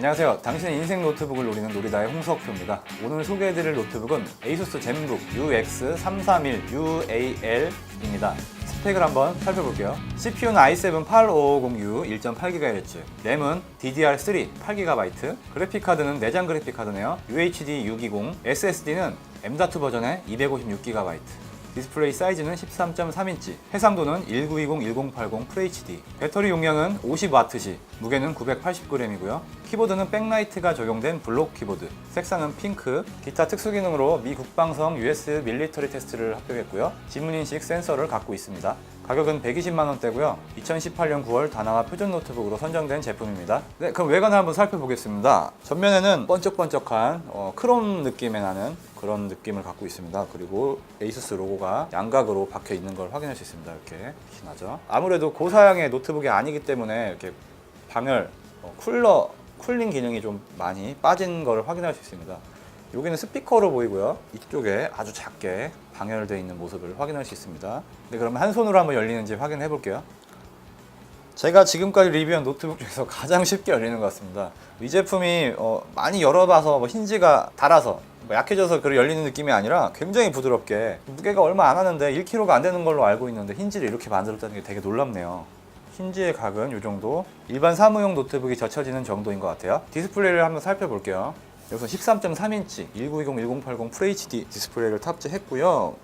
안녕하세요. 당신의 인생 노트북을 노리는 노리다의 홍석표입니다. 오늘 소개해드릴 노트북은 ASUS 젠북 UX331UAL입니다. 스펙을 한번 살펴볼게요. CPU는 i7 8550U 1.8GHz, 램은 DDR3 8GB, 그래픽카드는 내장 그래픽카드네요. UHD 620, SSD는 M.2 버전의 256GB, 디스플레이 사이즈는 13.3인치, 해상도는 1920-1080 FHD, 배터리 용량은 50W시, 무게는 980g이고요. 키보드는 백라이트가 적용된 블록 키보드, 색상은 핑크, 기타 특수 기능으로 미 국방성 US 밀리터리 테스트를 합격했고요. 지문인식 센서를 갖고 있습니다. 가격은 120만 원대고요. 2018년 9월 다나와 표준 노트북으로 선정된 제품입니다. 네, 그럼 외관을 한번 살펴보겠습니다. 전면에는 번쩍번쩍한 어, 크롬 느낌의 나는 그런 느낌을 갖고 있습니다. 그리고 에이수스 로고가 양각으로 박혀 있는 걸 확인할 수 있습니다. 이렇게 빛나죠. 아무래도 고사양의 노트북이 아니기 때문에 이렇게 방열, 어, 쿨러, 쿨링 기능이 좀 많이 빠진 걸 확인할 수 있습니다. 여기는 스피커로 보이고요. 이쪽에 아주 작게 방열되어 있는 모습을 확인할 수 있습니다. 네, 그러면 한 손으로 한번 열리는지 확인해 볼게요. 제가 지금까지 리뷰한 노트북 중에서 가장 쉽게 열리는 것 같습니다. 이 제품이 어, 많이 열어봐서 뭐 힌지가 닳아서 뭐 약해져서 그 열리는 느낌이 아니라 굉장히 부드럽게 무게가 얼마 안 하는데 1kg가 안 되는 걸로 알고 있는데 힌지를 이렇게 만들었다는 게 되게 놀랍네요. 힌지의 각은 이 정도 일반 사무용 노트북이 젖혀지는 정도인 것 같아요. 디스플레이를 한번 살펴볼게요. 여기서 13.3인치 1920-1080 FHD 디스플레이를 탑재했고요.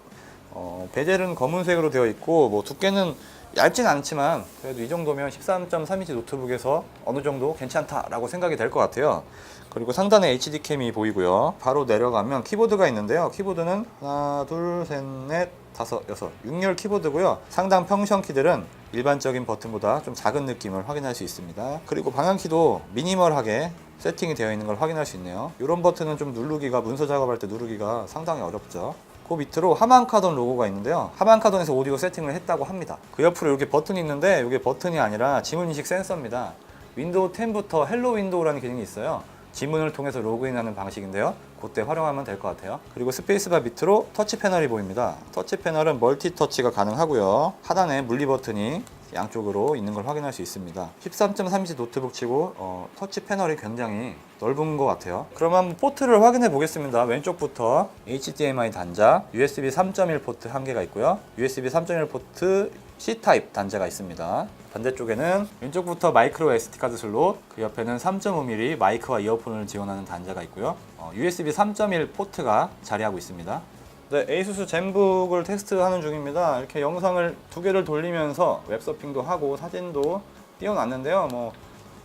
어, 베젤은 검은색으로 되어 있고 뭐 두께는 얇진 않지만 그래도 이 정도면 13.3인치 노트북에서 어느 정도 괜찮다라고 생각이 될 것 같아요. 그리고 상단에 HD 캠이 보이고요. 바로 내려가면 키보드가 있는데요. 키보드는 하나, 둘, 셋, 넷, 다섯, 여섯, 6열 키보드고요. 상단 펑션 키들은 일반적인 버튼보다 좀 작은 느낌을 확인할 수 있습니다. 그리고 방향키도 미니멀하게 세팅이 되어 있는 걸 확인할 수 있네요. 이런 버튼은 좀 누르기가 문서 작업할 때 누르기가 상당히 어렵죠. 그 밑으로 하만카돈 로고가 있는데요. 하만카돈에서 오디오 세팅을 했다고 합니다. 그 옆으로 이렇게 버튼이 있는데 이게 버튼이 아니라 지문 인식 센서입니다. 윈도우 10부터 헬로 윈도우라는 기능이 있어요. 지문을 통해서 로그인하는 방식인데요. 그때 활용하면 될 것 같아요. 그리고 스페이스바 밑으로 터치 패널이 보입니다. 터치 패널은 멀티 터치가 가능하고요. 하단에 물리 버튼이 양쪽으로 있는 걸 확인할 수 있습니다. 13.3인치 노트북 치고 어, 터치 패널이 굉장히 넓은 것 같아요. 그럼 한번 포트를 확인해 보겠습니다. 왼쪽부터 HDMI 단자, USB 3.1 포트 한 개가 있고요. USB 3.1 포트 C 타입 단자가 있습니다. 반대쪽에는 왼쪽부터 마이크로 SD 카드 슬롯, 그 옆에는 3.5mm 마이크와 이어폰을 지원하는 단자가 있고요. 어, USB 3.1 포트가 자리하고 있습니다. 네, 에이수스 젠북을 테스트하는 중입니다. 이렇게 영상을 두 개를 돌리면서 웹서핑도 하고 사진도 띄워놨는데요. 뭐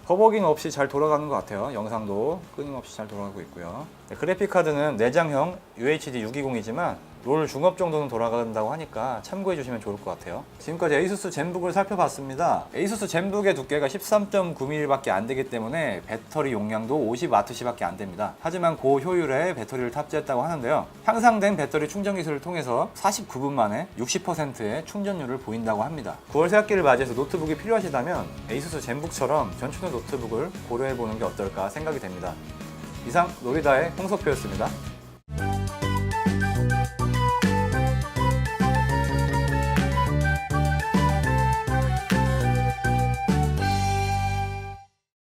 버버깅 없이 잘 돌아가는 것 같아요. 영상도 끊임없이 잘 돌아가고 있고요. 네, 그래픽 카드는 내장형 UHD 620이지만 롤 중업 정도는 돌아간다고 하니까 참고해 주시면 좋을 것 같아요. 지금까지 에이수스 젠북을 살펴봤습니다. 에이수스 젠북의 두께가 13.9mm밖에 안 되기 때문에 배터리 용량도 50W시밖에 안 됩니다. 하지만 고효율의 배터리를 탑재했다고 하는데요. 향상된 배터리 충전 기술을 통해서 49분 만에 60%의 충전율을 보인다고 합니다. 9월 새학기를 맞이해서 노트북이 필요하시다면 에이수스 젠북처럼 전초능 노트북을 고려해 보는 게 어떨까 생각이 됩니다. 이상 노리다의 홍석표였습니다.